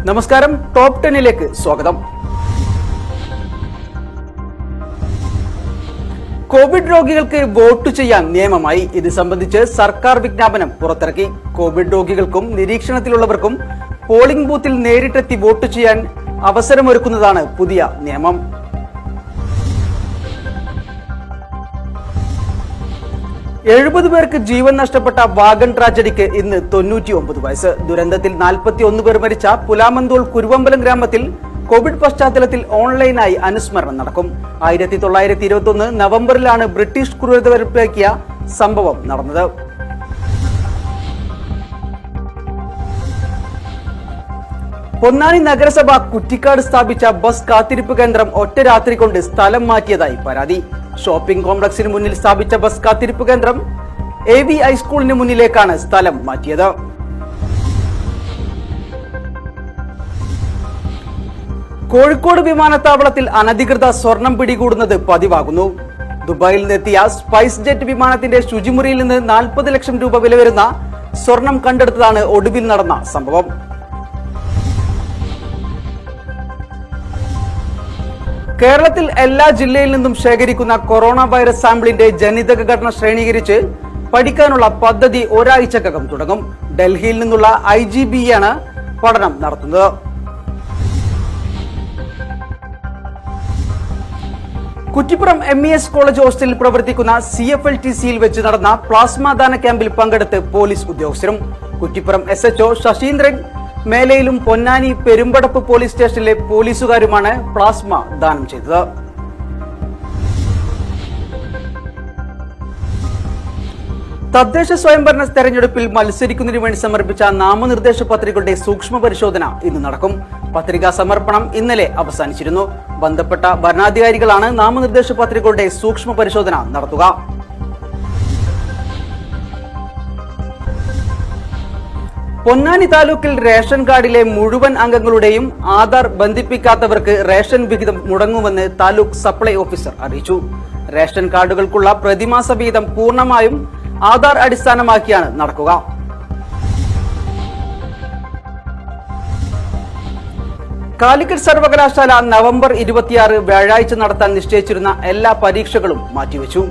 നമസ്കാരം ടോപ്പ് ടെന്നിലേക്ക് സ്വാഗതം. കോവിഡ് രോഗികൾക്ക് വോട്ട് ചെയ്യാൻ നിയമമായി. ഇത് സംബന്ധിച്ച് സർക്കാർ വിജ്ഞാപനം പുറത്തിറക്കി. കോവിഡ് രോഗികൾക്കും നിരീക്ഷണത്തിലുള്ളവർക്കും പോളിംഗ് ബൂത്തിൽ നേരിട്ടെത്തി വോട്ട് ചെയ്യാൻ അവസരമൊരുക്കുന്നതാണ് പുതിയ നിയമം. എഴുപത് പേർക്ക് ജീവൻ നഷ്ടപ്പെട്ട വാഗൺ ട്രാജഡിക്ക് ഇന്ന് തൊണ്ണൂറ്റി ഒമ്പത് വയസ്സ്. ദുരന്തത്തിൽ നാൽപ്പത്തി ഒന്ന് പേർ മരിച്ച പുലാമന്തോൾ കുരുവമ്പലം ഗ്രാമത്തിൽ കോവിഡ് പശ്ചാത്തലത്തിൽ ഓൺലൈനായി അനുസ്മരണം നടക്കും. ആയിരത്തി തൊള്ളായിരത്തി ഇരുപത്തി ഒന്ന് നവംബറിലാണ് ബ്രിട്ടീഷ് ക്രൂരത സംഭവം നടന്നത്. പൊന്നാനി നഗരസഭ കുറ്റിക്കാട് സ്ഥാപിച്ച ബസ് കാത്തിരിപ്പ് കേന്ദ്രം ഒറ്റ രാത്രി കൊണ്ട് സ്ഥലം മാറ്റിയതായി പരാതി. ഷോപ്പിംഗ് കോംപ്ലക്സിന് മുന്നിൽ സ്ഥാപിച്ച ബസ് കാത്തിരിപ്പ് കേന്ദ്രം എ വി ഹൈസ്കൂളിന് മുന്നിലേക്കാണ് സ്ഥലം മാറ്റിയത്. കോഴിക്കോട് വിമാനത്താവളത്തിൽ അനധികൃത സ്വർണം പിടികൂടുന്നത് പതിവാകുന്നു. ദുബായിൽ നിന്നെത്തിയ സ്പൈസ് ജെറ്റ് വിമാനത്തിന്റെ ശുചിമുറിയിൽ നിന്ന് നാൽപ്പത് ലക്ഷം രൂപ വില വരുന്ന സ്വർണം കണ്ടെടുത്തതാണ് ഒടുവിൽ നടന്ന സംഭവം. കേരളത്തിൽ എല്ലാ ജില്ലയിൽ നിന്നും ശേഖരിക്കുന്ന കൊറോണ വൈറസ് സാമ്പിളിന്റെ ജനിതക ഘടന ശ്രേണീകരിച്ച് പഠിക്കാനുള്ള പദ്ധതി ഒരാഴ്ചക്കകം തുടങ്ങും. ഡൽഹിയിൽ നിന്നുള്ള ഐ ജി ബി ആണ് പഠനം നടത്തുന്നത്. Kuttippuram M E S college ഹോസ്റ്റലിൽ പ്രവർത്തിക്കുന്ന സി എഫ് എൽ ടി സിയിൽ വെച്ച് നടന്ന പ്ലാസ്മ ദാന ക്യാമ്പിൽ പങ്കെടുത്ത് പോലീസ് ഉദ്യോഗസ്ഥരും. Kuttippuram S H O Sasheendran മേലയിലും Ponnani Perumpadappu police സ്റ്റേഷനിലെ പോലീസുകാരുമാണ് പ്ലാസ്മ ദാനം ചെയ്തത്. തദ്ദേശ സ്വയംഭരണ തെരഞ്ഞെടുപ്പിൽ മത്സരിക്കുന്നതിന് വേണ്ടി സമർപ്പിച്ച നാമനിർദ്ദേശ പത്രികകളുടെ സൂക്ഷ്മ പരിശോധന ഇന്ന് നടക്കും. പത്രികാ സമർപ്പണം ഇന്നലെ അവസാനിച്ചിരുന്നു. ബന്ധപ്പെട്ട ഭരണാധികാരികളാണ് നാമനിർദ്ദേശ പത്രികകളുടെ സൂക്ഷ്മ പരിശോധന നടത്തുക. പൊന്നാനി താലൂക്കിൽ റേഷൻ കാർഡിലെ മുഴുവൻ അംഗങ്ങളുടെയും ആധാർ ബന്ധിപ്പിക്കാത്തവർക്ക് റേഷൻ വിഹിതം മുടങ്ങുമെന്ന് താലൂക്ക് സപ്ലൈ ഓഫീസർ അറിയിച്ചു. റേഷൻ കാർഡുകൾക്കുള്ള പ്രതിമാസ വിഹിതം പൂർണമായും ആധാർ അടിസ്ഥാനമാക്കിയാണ് നടക്കുക. കാലിക്കറ്റ് സർവകലാശാല നവംബർ ഇരുപത്തിയാറ് വ്യാഴാഴ്ച നടത്താൻ നിശ്ചയിച്ചിരുന്ന എല്ലാ പരീക്ഷകളും മാറ്റിവെച്ചു.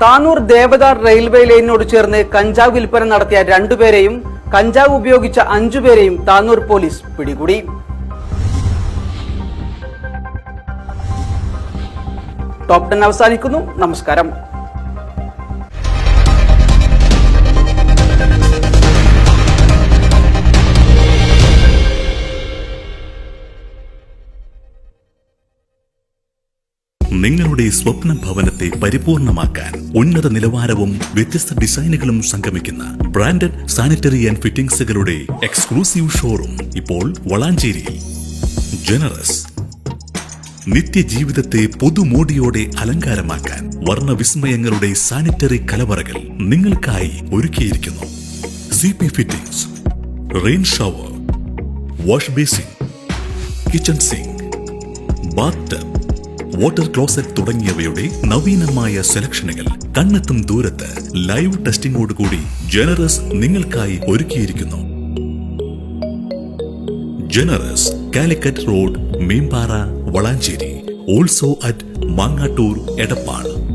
താനൂർ ദേവദാർ റെയിൽവേ ലൈനിനോട് ചേർന്ന് കഞ്ചാവ് വിൽപ്പന നടത്തിയ രണ്ടുപേരെയും കഞ്ചാവ് ഉപയോഗിച്ച അഞ്ചുപേരെയും താനൂർ പോലീസ് പിടികൂടി. ടോപ്പ് ടെൻ അവസാനിക്കുന്നു. നമസ്കാരം. നിങ്ങളുടെ സ്വപ്ന ഭവനത്തെ പരിപൂർണമാക്കാൻ ഉന്നത നിലവാരവും വ്യത്യസ്ത ഡിസൈനുകളും സംഗമിക്കുന്ന ബ്രാൻഡഡ് സാനിറ്ററി ആൻഡ് ഫിറ്റിംഗ്സുകളുടെ എക്സ്ക്ലൂസീവ് ഷോറൂം ഇപ്പോൾ വളാഞ്ചേരി ജനറസ്. നിത്യജീവിതത്തെ പുതുമോടിയോടെ അലങ്കാരമാക്കാൻ വർണവിസ്മയങ്ങളുടെ സാനിറ്ററി കലവറകൾ നിങ്ങൾക്കായി ഒരുക്കിയിരിക്കുന്നു. C P fittings rain shower wash basin kitchen sink bath tub water closet തുടങ്ങിയവയുടെ നവീനമായ സെലക്ഷനുകൾ കണ്ണെത്തും ദൂരത്ത് ലൈവ് ടെസ്റ്റിംഗോടുകൂടി ജനറസ് നിങ്ങൾക്കായി ഒരുക്കിയിരിക്കുന്നു. Generous Calicut road Meempara Valanchery also at Mangattoor Edappal.